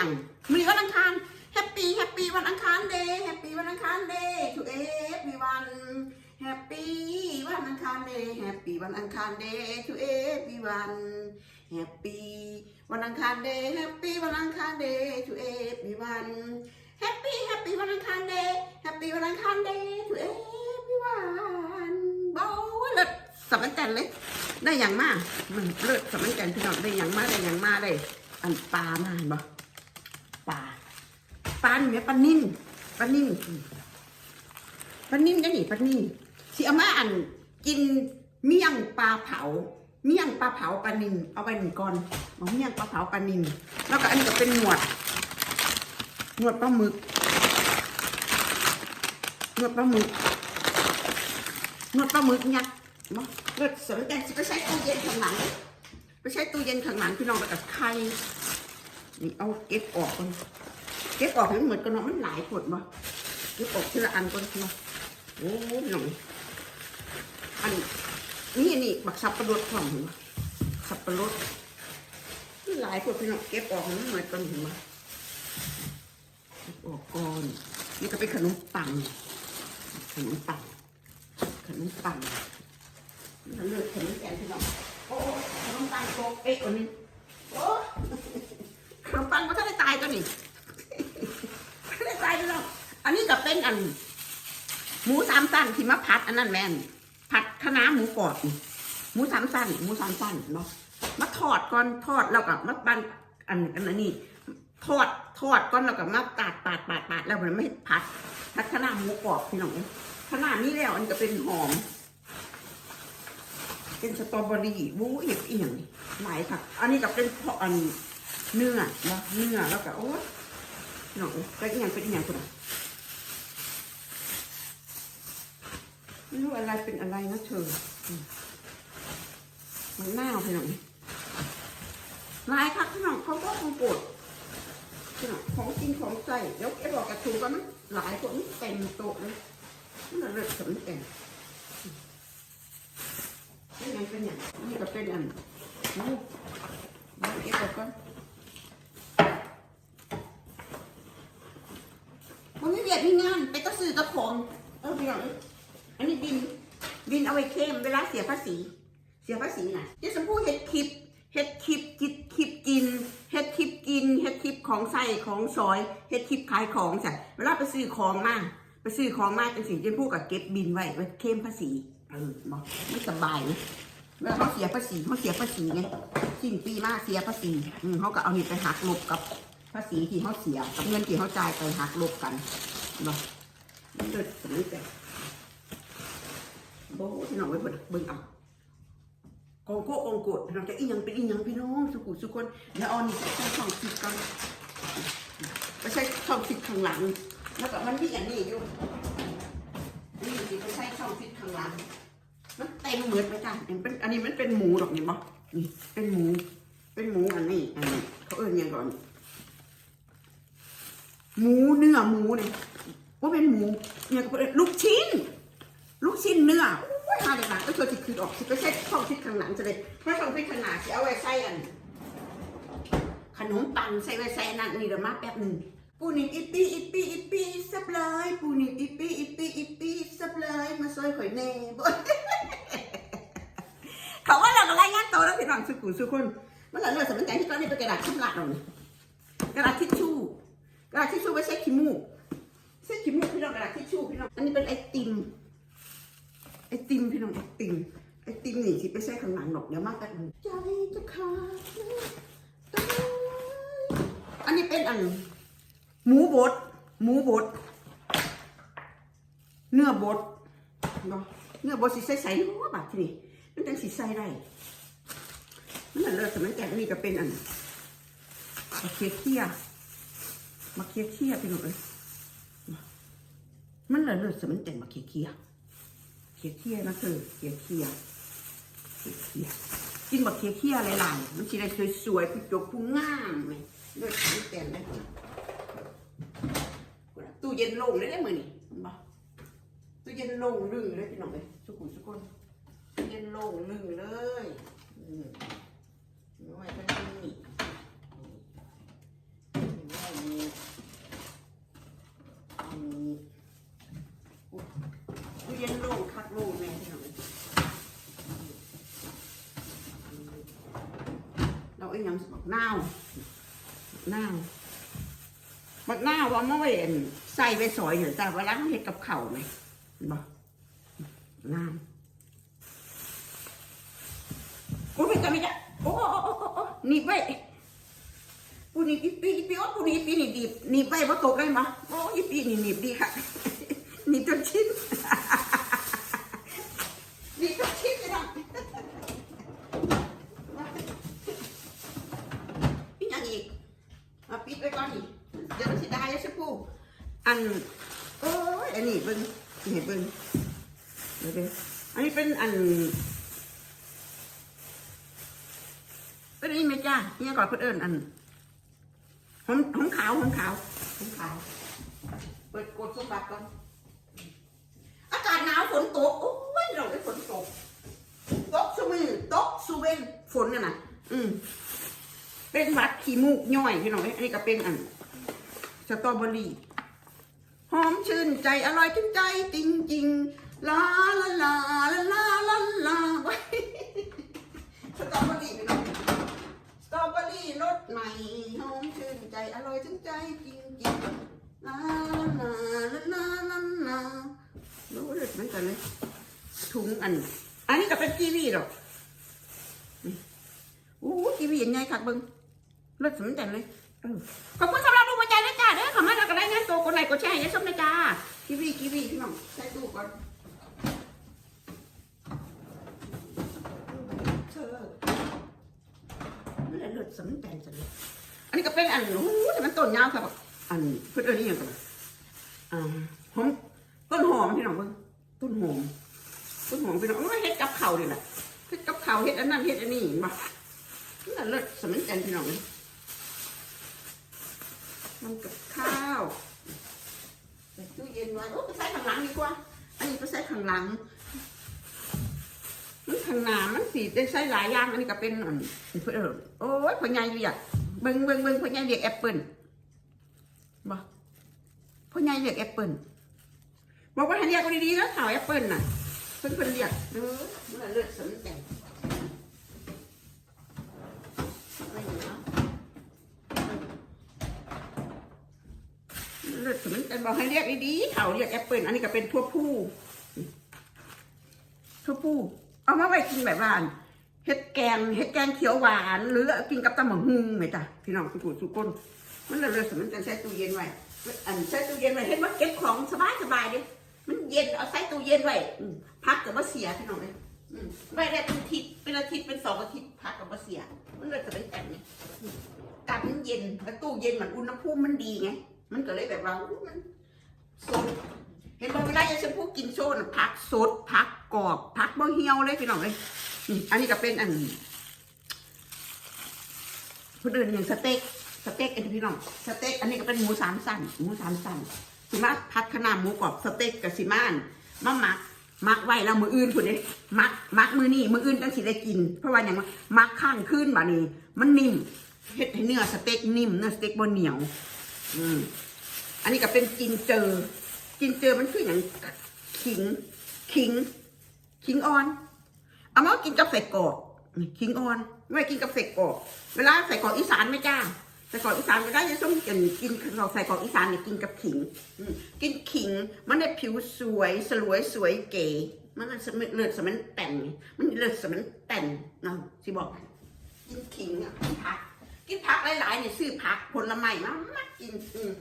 จังมือวันอังคารแฮปปี้แฮปปี้วันอังคารเดย์แฮปปี้วันอังคารเดย์ทูเอฟวีวันแฮปปี้วันอังคารเดย์แฮปปี้วันอังคารเดย์ทูเอฟวีวันแฮปปี้วันอังคารเดย์แฮปปี้วันอังคารเดย์ทูเอฟวีวันแฮปปี้แฮปปี้วันอังคารเดย์แฮปปี้วันอังคารเดย์ทูเอฟวีวันเบาเลิศสำคัญเลยได้อย่างมากมันเลิศสำคัญพี่น้องได้อย่างมากได้อย่างมากเลยอันปลามาเห็นบ่ปลา ปลาเนี่ยปลานิ่นปลานิ่นปลานิ่นได้หนิปลานิ่นสิเอามาอันกินเมี่ยงปลาเผา เมี่ยงปลาเผาปลานิ่นเอาไปหนึ่งก้อนเอาเมี่ยงปลาเผาปลานิ่นแล้วก็อันนี้ก็เป็นหนวดหนวดปลาหมึกหนวดปลาหมึกหนวดปลาหมึกยักษ์มาเกิดสนใจจะไปใช้ตู้เย็นข้างหลังไปใช้ตู้เย็นข้างหลังพี่น้องแล้วกับไข่นี่เอาเก็บออกก่อน เก็บออกให้มันเหมือนกันเนาะมันหลายขวดมาเก็บออกทีละอันก่อนเนาะโอ้พี่น้องอันนี่นี่บักสับปะรดของเห็นไหมสับปะรดหลายขวดพี่น้องเก็บออกให้มันเหมือนกันเห็นไหมเก็บออกก่อนนี่ก็เป็นขนมปังขนมปังขนมปังมันเลือกขนมแกงพี่น้องโอ้ขนมปังโกเอ๊ะอันนี้โอ้ขนมปังมันก็ได้ตายกันนี่ ไม่ได้ตายพี่น้องอันนี้ก็ เป็นอัน หมูสามสั้นที่มาผัดอันนั้นแม่นผัดคะน้าหมูกรอบนี่หมูสามสั้นหมูสามสั้นเนาะมาทอดก่อนทอดแล้วก็มาบันอันอันนั้นนี่ทอดทอดก่อนแล้วก็มาปาดปาดปาดปาดแล้วมันไม่ผัดผัดคะน้าหมูกรอบพี่น้องขนาดนี้แล้วอันก็เป็นหอม เป็นสตรอเบอรี่วู้เอียังนี่หลายค่ะ อันนี้ก็เป็นเพาะอันเนื้อเนาะเนื้อแล้วก็โอ้ยน้องก็อียังเป็นอียังคุณอะ ไม่รู้อะไรเป็นอะไรนะเธอมันหน่าวไปหน่อยลายค่ะพี่น้องเขาก็คงปวดพี่น้องของกินของใส่เดี๋ยวแกบอกกระทูกันมันหลายคนเต็มโต๊ะเลยมันเลยสำเร็จนี่ไงเป็นอย่างนี่ก็เป็นอันนี่นี่เก็บไว้ก่อนมันไม่เวียดมีงานไปก็ซื้อตะของเออพี่น้อง อันนี้บินบินเอาไว้เข้มเวลาเสียภาษี เสียภาษีน่ะเจ๊สมพู่เฮ็ดคลิปเฮ็ดคลิปกินคลิปกินเฮ็ดคลิปกินเฮ็ดคลิปของใส่ของซอยเฮ็ดคลิปขายของจ้ะเวลาไปซื้อของมาไปซื้อของมาเป็นสิ่งเจ๊พูดกับเก็บบินไว้ไว้เข้มภาษีเออบอกไม่สบายนะเวลาเขาเสียภาษีเขาเสียภาษีไงสิ้นปีมากเสียภาษีอืมเขาก็เอานี่ไปหักลบกับภาษีที่เขาเสียกับเงินที่เขาจ่ายไปหักลบกันเนาะมันเกิดสมมติแต่ โบ้ที่น้องไว้เบิ่งเบิ่งเอาโกโก้องโกดพี่น้องจะอีหยังเป็นอีหยังพี่น้องสุขุสุคนเดี๋ยวเอานี่ใช้ช่องฟิตกันไปใช้ช่องฟิตข้างหลัง แล้วก็มันมีอันนี้อยู่นี่สิไปใช้ช่องฟิตข้างหลัง มันเต็มเหมือนไปจ้ะอันเป็นอันนี้มันเป็นหมูดอกนี่บ่นี่เป็นหมู เป็นหมูอันนี้อันนี้เขาเอิ้นยังก่อนหมูเนื้อหมูเนี่ยว่าเป็นหมูเนี่ยก็เป็นลูกชิ้น ลูกชิ้นเนื้อโอ้ย ก็ติดคือออกสิไปใส่ช่องทิศข้างหลังจะเลยเพราะช่องทิศข้างหน้าจะเอาไว้ใส่อัน ขนมปังใส่ไว้ใส่นั่นนี่เดี๋ยวมาแป๊บหนึ่งปูนิบอีปีอีปีอีปีสับเลยปูนิบอีปีอีปีอีปีสับเลยมาซอยข่อยแน่บ่เขาว่าเราอะไรายงานโตแล้วพี่น้องสุกุสุคนเมื่อไหร่เราสมัยที่ตอนนี้เป็นกระดาษชำระเราเนี่ยกระดาษทิชชู่กระดาษทิชชู่ไว้ใช้ขี้มูกใช้ขี้มูกพี่น้องกระดาษทิชชู่พี่น้องอันนี้เป็นไอติม ไอติมพี่น้องไอติมไอติมนี่สิไปใช้ข้างหลังหรอกเดี๋ยวมากกันใจจะขาดตายอันนี้เป็นอันหมูบดหมูบดเนื้อบดเนาะเนื้อบดสิใส่ใส่หัวบาดทีนี้มันจังสิใสได้มันนั่นเลยสมัยแกนี่ก็เป็นอันมะเขือเคี่ยมะเขือเคี่ยเป็นหมดเลยมันเลยเลยสมัยแต่มะเขือเคี่ย เขือเคี่ยนะเธอเขือเคี่ยเขือเคี่ยกินมะเขือเคี่ยหลายๆมันสิได้สวยๆผู้จบผู้งามไหมเลือดสมัยแต่ได้ตู้เย็นโล่งเลยได้มือนี่เห็นปะตู้เย็นโล่งลึงเลยพี่น้องเลยสุขุมสุกคนเย็นโล่งหนึ่งเลยอืมเอาไว้ทั้งนี้เอาไว้นี่นี้อุ๊ยตู้เย็นโล่งคักโล่งแม่ที่หน่อย เราเอ้ยยังบักนาวบักนาวบักนาวว่าเมื่อวานใส่ไปสอยอยู่แต่เวลาเขาเห็ดกับเข่าวไหมเห็นบ่น้ำโอ้ยไม่กันไม่ได้โอ้โอ้โอ้โอ้โอ้หนีบไว้ปูนี่อีปีอีปีโอ้ปูนี่อีปีนี่ดีบหนีบไว้บ่ตกเลยมั้โอ้อีปีนี่หนีบดีค่ะหนีบจนชิ้นหนีบจนชิ้นเลยนะพี่ยังอีกมาปิดไว้ก่อนนี่เดี๋ยวมันสิได้สักปูอันโอ้ยอันนี้เบิ่งนี่เบิ่งเดี๋ยวเบิ่งอันนี้เป็นอัน เป็นนี่ไหมจ้าเนี่ย ก่อนเพื่นเอิญอันหอมหอมขาวหอมขาวหอมขาว เปิดกดสมบัติก่อนอากาศหนาวฝนตกโอ้ยเราได้ฝนตกตกสมือตกสุเวนฝนน่ะนะอืมเป็นวัดขี้มูกย่อยพี่น้องอ้ยอันนี้ก็เป็นอันสตรอเบอรี่หอมชื่นใจอร่อยถึงใจจริงจริงๆลาลาลาลาลาลาลาไว้สตรอเบอรี่พี่น้อง สตรอเบอรี่รสใหม่หอมชื่นใจอร่อยถึงใจจริงจริงๆลาลาลาลาลาลารู้เลยเหมือนกันเลย ถุงอัน อันนี้ก็เป็นกีวีหรอกนี่โอ้กีวียังไงครับเบิ้งรสเหมือนกันเลยเออขอบคุณสำหรับดูมาใจนะจ้าเด้อขอบคุณแล้วก็ได้เงินตัวคนไหนกดแชร์ให้ยายส้มนะจ้ากีวีกีวีพี่น้องใช้ตู้ก่อนเธอเลือดสำแดงจังเลยอันนี้ก็เป็นอันโอ้โหแต่มันต้นยาวครับอันเพื่อนเอิ้นนี่ยังกันอ่าหอมต้นหอมพี่น้องเบิ่งต้นหอม ต้นหอมพี่น้องโอ้ยเฮ็ดกับข้าวนี่ะเฮ็ดกับข้าวเฮ็ดอันนั้นเฮ็ดอันนี้มานั่นเลือดสำแดงพี่น้องเลยมันกับข้าวใส่ตู้เย็นไว้โอ้ไปใส่ข้างหลังดีกว่า อันนี้ไปใส่ข้างหลังมันข้างหน้ามันสีได้ใช้หลายอย่างอันนี้ก็เป็นอันเพื่อโอ้ยพ่อใหญ่เรียกเบิ่งเบิ่งเบิ่งพ่อใหญ่เรียกแอปเปิ้ลบ่พ่อใหญ่เรียกแอปเปิ้ลบอกว่าให้เรียกดีๆแล้วข่าวแอปเปิ้ลน่ะ เพิ่นเพิ่นเรียกเออเมื่อเลือดสนใจอะไรอยู่เนาะเลือดสนใจบอกให้เรียกดีๆเขาเรียกแอปเปิลอันนี้ก็เป็นทั่วผู้ทั่วผู้เอามาไว้กินแบบหว่าเฮ็ดแกงเฮ็ดแกงเขียวหวาน หรือกินกับตำหมกฮุงไหมจ้ะพี่น้องทุกคนทุกคนมันเลยสมันจะใช้ตู้เย็นไว้อันใช้ตู้เย็นไว้เห็นว่าเก็บของสบายสบายดิ มันเย็นเอาใส่ตู้เย็นไว้พักกับว่าเสียพี่น้องเลยอืมไว้ได้เป็นอาทิตย์เป็นอาทิตย์เป็นสองอาทิตย์พักกับว่าเสีย มันเลยจะได้แต่งไงการมันเย็นแล้วตู้เย็นมันอุณหภูมิมันดีไง มันก็เลยแบบว่ามันสดเห็นบอกเวลาจะชมพูกินโซนผักสดผักกรอบผักบ่เหี่ยวเลยพี่น้องเลยอันนี้ก็เป็นอันคนอื่นอย่างสเต็กสเต็กอันนี้พี่น้องสเต็กอันนี้ก็เป็นหมูสามสันหมูสามสัน สิมาพัดขนาดหมูกรอบสเต็กกับสิมาอันมาหมักหมักไว้แล้วมืออื่นคุณเนี่ยมักมักมือนี่มืออื่นต้องสิได้กิน เพราะว่าอย่างมักข้างขึ้นบ่านี้ มันนิ่มเฮ็ดให้เนื้อสเต็กนิ่มเนื้อสเต็กบ่เหนียว อืมอันนี้ก็เป็นกินเจอ กินเจอมันคืออย่างขิง ขิง ขิงอ่อนเอามากินกับใส่กรอกขิงอ่อนไม่กินกับใส่กรอกเวลาใส่กรอกอีสานไม่จ้า ใส่กรอกอีสานก็ได้ยังต้องกินกินเราใส่กรอกอีสานเนี่ยกินกับขิงกินขิงมันได้ผิวสวยสลวยสวยเก๋ มันเลือดสมันแต่งมันเลือดสมันแต่งเนาะสิบอก กินขิงอะกินผัก กินผักหลายๆเนี่ยซื้อผักผลไม้มามากินอืม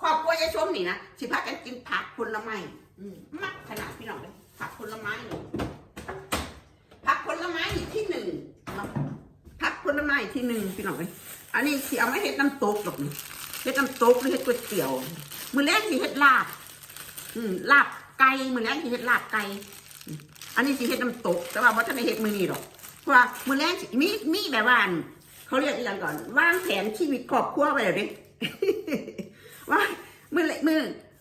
ครอบครัวยายชมนี่นะสิพากันกินผักผลไม้มมักขนาดพี่น้องเลยผักผลไม้นี่ผักผลไม้ที่หนึ่งเนาะผักผลไม้ที่หนึ่งพี่น้องเลย อันนี้สิเอาไม่เฮ็ดน้ำตกหรอกนี่เฮ็ดน้ำตกหรือเฮ็ดก๋วยเตี๋ยว มือแรกสิเฮ็ดลาบ อืมลาบไก่มือแรกสิเฮ็ดลาบไก่อันนี้สิเฮ็ดน้ำตก แต่ว่าว่าถ้าไม่เฮ็ดมือนี้หรอกเพราะว่ามือแรกสิมีมีแบบว่าอันเขาเรียกอีกอย่างก่อนวางแผนชีวิตครอบครัวไปเลยดิว่ามือเลมือ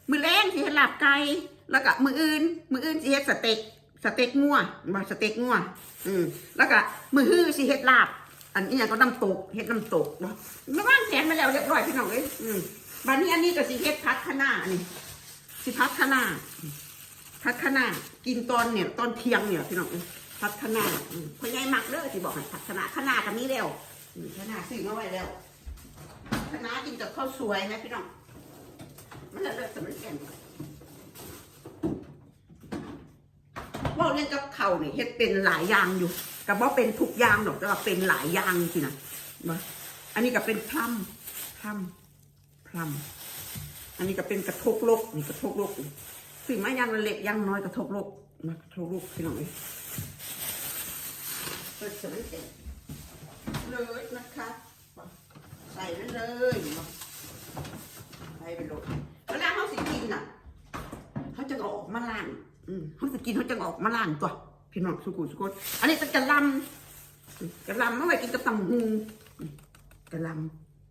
มือแรงสิเฮ็ดลาบไก่แล้วก็มืออื่น มืออื่นสิเฮ็ดสเต็กสสเต็กงัวมาสเต็กงัวอืมแล้วก็มือฮื้อสิเฮ็ดลาบ อันนี้ก็น้ำตกเฮ็ดน้ำตกเนาะมาว่างแผนมาแล้วเรียบร้อยพี่น้องเอ้ยอืมบัดนี้อันนี้ก็สิเฮ็ดพัดคะน้าอันนี้สิพัดคะน้าพัดคะน้ากินตอนเนี่ยตอนเที่ยงเนี่ยพี่น้องเอ้ยพัดคะน้าอืมพ่อใหญ่มักเด้อที่บอกให้พัดคะน้าคะน้ากับนี้แล้วอืมคะน้าซื้อมาไว้แล้วคะน้ากินกับข้าวสวยนะพี่น้องมันจะเลิศสมัยแก่นเว่าเรื่องกับเขาเนี่ยเฮ็ดเป็นหลายอย่างอยู่ กับว่าเป็นทุกอย่างหรอกแต่ว่าเป็นหลายอย่างจรินะมาอันนี้ก็เป็นพลัมพลัมพลัมอันนี้ก็เป็นกระทกโลกนี่กระทกโลกสิ่งมาอย่างละเล็กย่างน้อยกระทกโลกมากระทกโลกพี่น้องเอ้ยเปิดสมัยเด็กเลยนะคะใส่นั่นเลยใส่ไปโลดเวลาเขาสิกินน่ะเขาจะออกมาล่างอืมเขาจะกินเขาจะออกมาล่างตัว พี่น้องสุกุสุกุอันนี้เป็นกระลำกระลำเมื่อไหร่กินกับตำหูกระล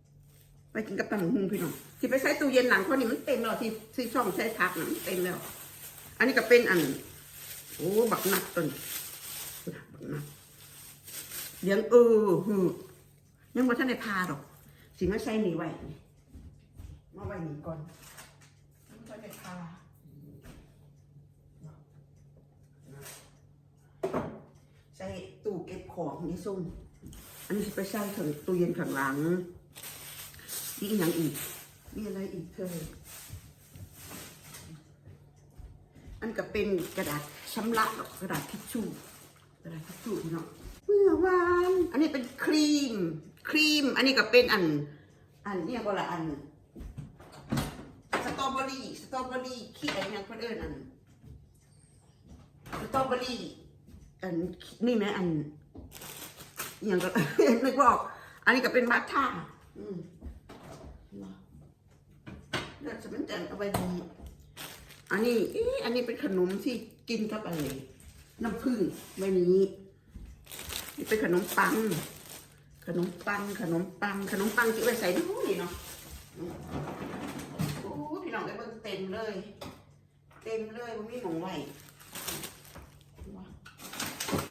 ำไปกินกับตำหูพี่น้องที่ไปใช้ตู้เย็นหลังคนนี้มันเต็มแล้วที่ที่ช่องใช้พักนะมันเต็มแล้ว อันนี้ก็เป็นอัน โอ้บักนัดต้นบักนัดเลี้ยงเออหือยังมาท่านได้พาดอกสิมาใช้หนีไว้มาไว้หนีก่อนยังบ่ท่านได้พา ใส่ตู้เก็บ ของนี่ซุ่มอันนี้สิไปใส่ถึงตู้เย็นข้างหลังนี่อีกอย่างอีกมีอะไรอีกเธออันก็เป็นกระดาษชำระกกระดาษทิชชู่กระดาษทิชชู่พี่น้องเมื่อวานอันนี้เป็นครีม ครีม อันนี้ก็เป็นอัน อันเนี่ยก็ละอันสตรอเบอรี่สตรอเบอรี่ขี้อะไรนะเพื่อนเอิญอันสตรอเบอรี่อันนี่ไหมอัน อย่างก็ นึกว่าออกอันนี้ก็เป็นมัทท่าอืมเลือดสมันแต่เอาไว้ดีอันนี้เอ๊ะอันนี้เป็นขนมที่กินกับอะไรน้ำผึ้งใบนี้นี่เป็นขนมปัง ขนมปัง ขนมปัง ขนมปังที่ไว้ใส่น้ำนี่เนาะโอ้พี่น้องได้เบิ่งเต็มเลย เต็มเลยมันมีหมองไหว